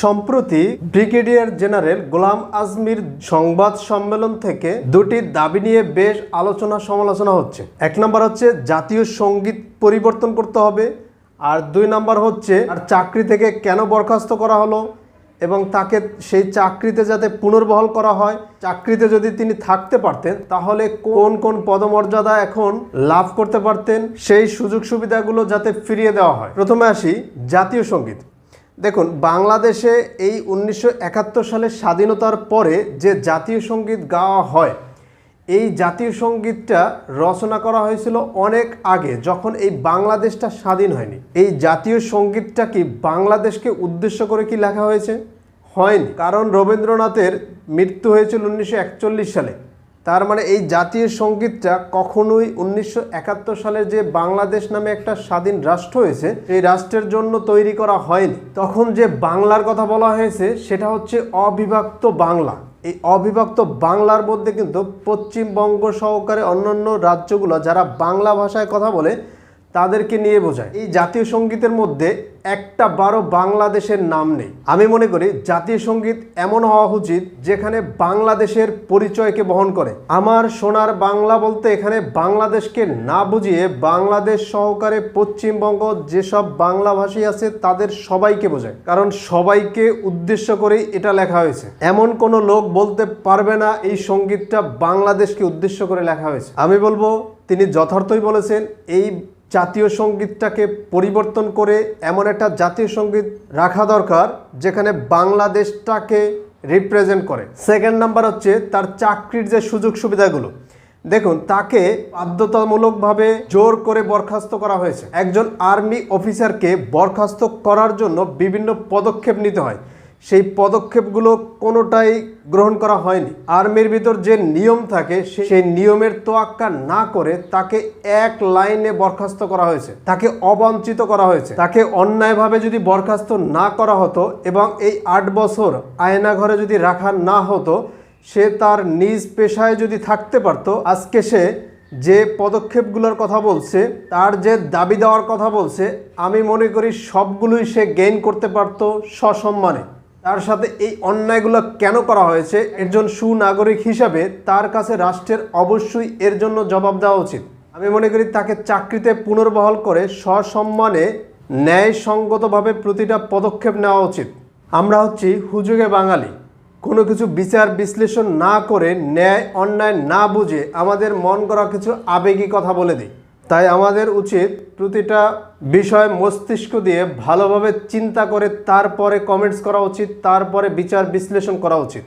সম্প্রতি brigadier general গোলাম আজমির সংবাদ সম্মেলন থেকে দুটি দাবি নিয়ে বেশ আলোচনা সমালোচনা হচ্ছে। এক নম্বর হচ্ছে, জাতীয় সংগীত পরিবর্তন করতে হবে। আর দুই নম্বর হচ্ছে আর চাকরি থেকে কেন বরখাস্ত করা হলো? এবং তাকে সেই চাকরিতে যাতে পুনর্বহাল করা হয়, চাকরিতে যদি তিনি থাকতে পারতেন, তাহলে কোন কোন পদমর্যাদা এখন লাভ করতে পারতেন? সেই সুযোগ সুবিধাগুলো যাতে ফিরিয়ে দেওয়া হয়। প্রথমে আসি, জাতীয় সংগীত। দেখুন, বাংলাদেশে এই উনিশশো সালের স্বাধীনতার পরে যে জাতীয় সংগীত গাওয়া হয়, এই জাতীয় সঙ্গীতটা রচনা করা হয়েছিল অনেক আগে, যখন এই বাংলাদেশটা স্বাধীন হয়নি। এই জাতীয় সঙ্গীতটা কি বাংলাদেশকে উদ্দেশ্য করে কি লেখা হয়েছে? হয়নি। কারণ রবীন্দ্রনাথের মৃত্যু হয়েছিল উনিশশো একচল্লিশ সালে। তার মানে এই জাতীয় সঙ্গীতটা কখনোই উনিশশো একাত্তর সালে যে বাংলাদেশ নামে একটা স্বাধীন রাষ্ট্র হয়েছে, এই রাষ্ট্রের জন্য তৈরি করা হয়নি। তখন যে বাংলার কথা বলা হয়েছে, সেটা হচ্ছে অবিভক্ত বাংলা। এই অবিভক্ত বাংলার মধ্যে কিন্তু পশ্চিমবঙ্গ সহকারে অন্যান্য রাজ্যগুলো যারা বাংলা ভাষায় কথা বলে তাদেরকে নিয়ে বোঝায়। এই জাতীয় সঙ্গীতের মধ্যে একটা বারো বাংলাদেশের নাম নেই। আমি মনে করি জাতীয় সংগীত এমন হওয়া উচিত যেখানে বাংলাদেশের পরিচয়কে বহন করে। আমার সোনার বাংলা বলতে এখানে বাংলাদেশকে না বুঝিয়ে বাংলাদেশ সহকারে পশ্চিমবঙ্গ যেসব বাংলাভাষী আছে তাদের সবাইকে বোঝায়। কারণ সবাইকে উদ্দেশ্য করেই এটা লেখা হয়েছে। এমন কোনো লোক বলতে পারবে না এই সঙ্গীতটা বাংলাদেশকে উদ্দেশ্য করে লেখা হয়েছে। আমি বলব, তিনি যথার্থই বলেছেন, এই জাতীয় সঙ্গীতটাকে পরিবর্তন করে এমন একটা জাতীয় সংগীত রাখা দরকার, যেখানে বাংলাদেশটাকে রিপ্রেজেন্ট করে। সেকেন্ড নাম্বার হচ্ছে তার চাকরির যে সুযোগ সুবিধাগুলো। দেখুন, তাকে বাধ্যতামূলকভাবে জোর করে বরখাস্ত করা হয়েছে। একজন আর্মি অফিসারকে বরখাস্ত করার জন্য বিভিন্ন পদক্ষেপ নিতে হয়। সেই পদক্ষেপগুলো কোনোটাই গ্রহণ করা হয়নি। আর্মির ভিতর যে নিয়ম থাকে সেই নিয়মের তোয়াক্কা না করে তাকে এক লাইনে বরখাস্ত করা হয়েছে। তাকে অবঞ্চিত করা হয়েছে। তাকে অন্যায়ভাবে যদি বরখাস্ত না করা হতো এবং এই আট বছর আয়না ঘরে যদি রাখা না হতো, সে তার নিজ পেশায় যদি থাকতে পারতো, আজকে সে যে পদক্ষেপগুলোর কথা বলছে, তার যে দাবি দেওয়ার কথা বলছে, আমি মনে করি সবগুলোই সে গেইন করতে পারতো সসম্মানে। তার সাথে এই অন্যায়গুলো কেন করা হয়েছে? একজন সুনাগরিক হিসাবে তার কাছে রাষ্ট্রের অবশ্যই এর জন্য জবাব দেওয়া উচিত। আমি মনে করি তাকে চাকরিতে পুনর্বহাল করে সসম্মানে ন্যায়সঙ্গতভাবে প্রতিটা পদক্ষেপ নেওয়া উচিত। আমরা হচ্ছি হুজুগে বাঙালি। কোনো কিছু বিচার বিশ্লেষণ না করে ন্যায় অন্যায় না বুঝে আমাদের মন করা কিছু আবেগী কথা বলে দিই। তাই আমাদের উচিত প্রতিটা বিষয় মস্তিষ্ক দিয়ে ভালোভাবে চিন্তা করে তারপরে কমেন্টস করা উচিত, তারপরে বিচার বিশ্লেষণ করা উচিত।